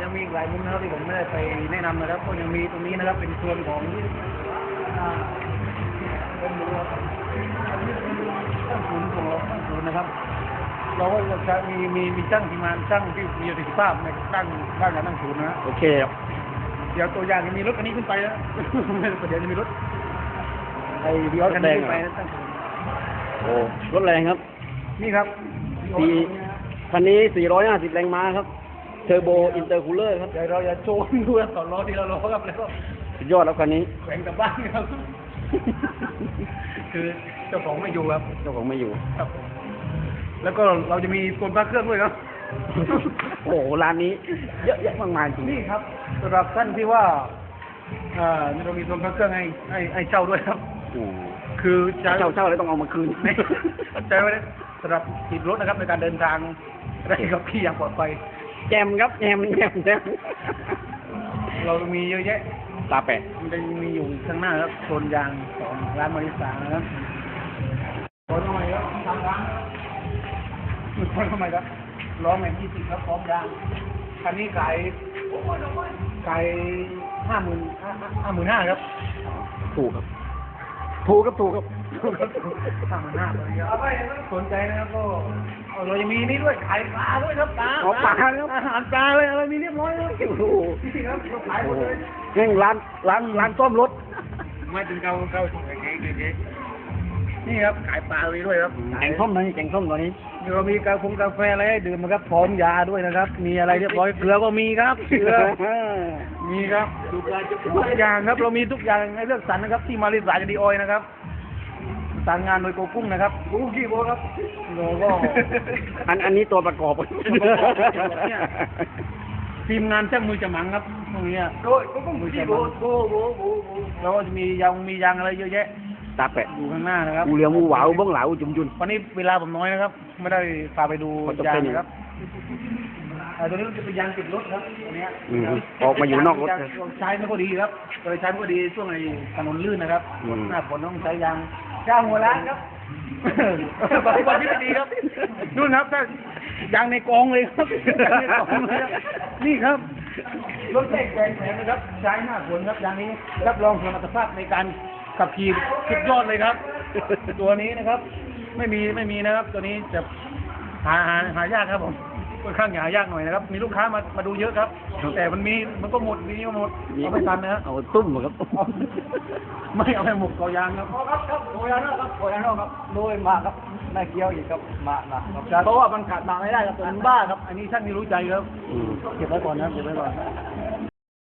ยังมีอีกหลายมุมนะครับที่ผมไม่ได้ไปแนะนำนะครับก็ยังมีตรงนี้นะครับเป็นส่วนของอ่าเป็นรั้วอันนี้เป็นตั้งศูนย์ของเราตั้งศูนย์นะครับ เราก็จะมีมีมีช่างทีมงานช่างที่มีประสิทธิภาพในตั้งด้านการตั้งศูนย์นะฮะโอเคครับเดี๋ยวตัวอย่างจะมีรถคันนี้ขึ้นไปนะเดี๋ยวจะมีรถไอ้ดีออสคันนี้ขึ้นไปนะตั้งศูนย์โอ้รถแรงครับ นี่ครับสี่คันนี้ 450 แรงม้าครับ เทอร์โบอินเตอร์คูลเลอร์ครับ เดี๋ยวเราจะโชว์ดูนะต่อล้อทีละล้อครับแล้วก็สุดยอดแล้วคันนี้ แขวนกลับบ้านครับ คือเจ้าของไม่อยู่ครับ เจ้าของไม่อยู่ ครับผมแล้วก็เราจะมีโซนพักเครื่องด้วยครับ โอ้โหร้านนี้ เยอะแยะมากมายจริงนี่ครับสำหรับท่านที่ว่าเอ่อเรามีโซนพักเครื่องให้ให้ให้เช่าด้วยครับ โอ้โหคือใช้เช่าเช่าแล้วต้องเอามาคืนไม่ใช้ไว้สำหรับติดรถนะครับในการเดินทางได้ขับขี่อย่างปลอดภัย แจมครับแจมแจมแจมเรามีเยอะแยะตาแปะมันจะมีอยู่ข้างหน้าครับโซนยางของร้านมาริสานะครับขอทำไมครับทำร้านขอทำไมครับล้อแม็กยี่สิบครับพร้อมยางคันนี้ขายขายห้าหมื่นห้าหมื่นห้าครับ ถูกครับ ถูกครับถูกครับห้าหมื่นห้าเลยครับสนใจนะครับก็เอาเรายังมีนี่ด้วยขายปลาด้วยครับปลาอ๋อปลาครับอาหารปลาเลยอะไรมีเรียบร้อยเลยโอ้โหนี่ครับเราขายหมโอ้ดโหเลยแม่งร้านร้านร้านซ่อมรถไม่ถึงเก้าเก้าสิบเก๊เก๊ นี่ครับขายปลาเลยด้วยครับแกงส้มตอนนี้แกงส้มตอนนี้เรามีกาแฟกาแฟอะไรให้ดื่มนะครับพร้อมยาด้วยนะครับ มีอะไรเรียบร้อยเกลือก็มีครับเกลือมีครับทุกอย่างครับ เรามีทุกอย่างให้เลือกสรรนะครับ ที่มาริสาจะดีออยนะครับสั่งงานโดยโกกุ้งนะครับโกกุ้งขี้โบครับโลก็อันอันนี้ตัวประกอบทีมงานช่างมือจะหมังครับตรงเนี้ยโดยก็ต้องมือที่จะหโบมังโบโบโบโบแล้วก็จะมียางมียางอะไรเยอะแยะ ตาแปะอยู่ข้างหน้านะครับอูเหลียวมูหวาวเบ้งเหลาจุ่มจุนวันนี้เวลาผมน้อยนะครับ ไม่ได้พาไปดูขอจบยางแค่นี้นะครับอ่าตัวนี้จะเป็นยางติดรถครับตัวเนี้ยอืมออกมาอยู่นอกรถยางใช้ไม่ค่อยดีครับโดยใช้ไม่ค่อยดีช่วงไอ้ถนนลื่นนะครับอืมหน้าฝนต้องใช้ยางยางหัวล้านครับปฏิบัติที่ดีครับนู่นครับถ้ายางในกองเลยครับยางในกองเลยครับนี่ครับรถเล็กแรงแข็งนะครับใช้หน้าฝนครับยางนี้รับรองสมรรถภาพในการ ขับขี่สุดยอดเลยครับ ตัวนี้นะครับ ไม่มีไม่มีนะครับ ตัวนี้จะหาหาหายากครับผมค่อนข้างหายากหน่อยนะครับ มีลูกค้ามามาดูเยอะครับ แต่มันมีมันก็หมดมีก็หมดเอาไปทันนะฮะเอาตุ้มเหรอครับเอาไม่เอาไปหมกเกายางครับครับครับโบยานอกครับโบยานอกครับโดยมาครับนายเกียวอีกครับมานะครับครับเพราะว่ามันขาดมาไม่ได้ครับตัวอันี้นบ้าครับ อันนี้ช่างที่รู้ใจครับอืมเก็บไว้ก่อนนะครับเก็บไว้ก่อน